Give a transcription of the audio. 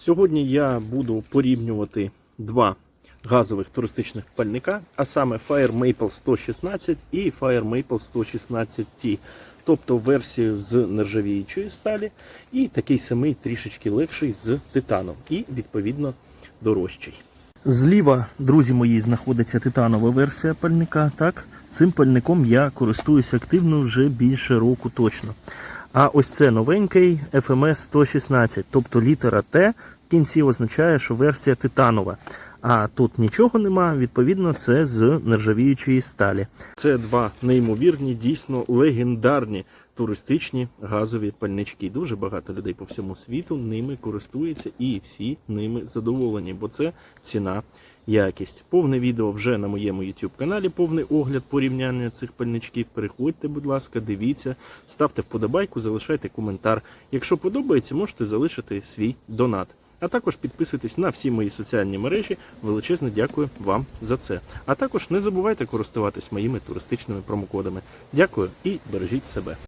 Сьогодні я буду порівнювати два газових туристичних пальника, а саме Fire Maple 116 і Fire Maple 116T. Тобто версію з нержавіючої сталі і такий самий трішечки легший з титаном і відповідно дорожчий. Зліва, друзі мої, знаходиться титанова версія пальника. Так, цим пальником я користуюся активно вже більше року точно. А ось це новенький FMS 116, тобто літера Т в кінці означає, що версія титанова. А тут нічого нема, відповідно, це з нержавіючої сталі. Це два неймовірні, дійсно легендарні туристичні газові пальнички. Дуже багато людей по всьому світу ними користуються і всі ними задоволені, бо це ціна. Якість. Повне відео вже на моєму YouTube каналі, повний огляд порівняння цих пальничків. Переходьте, будь ласка, дивіться, ставте вподобайку, залишайте коментар. Якщо подобається, можете залишити свій донат. А також підписуйтесь на всі мої соціальні мережі. Величезне дякую вам за це. А також не забувайте користуватись моїми туристичними промокодами. Дякую і бережіть себе.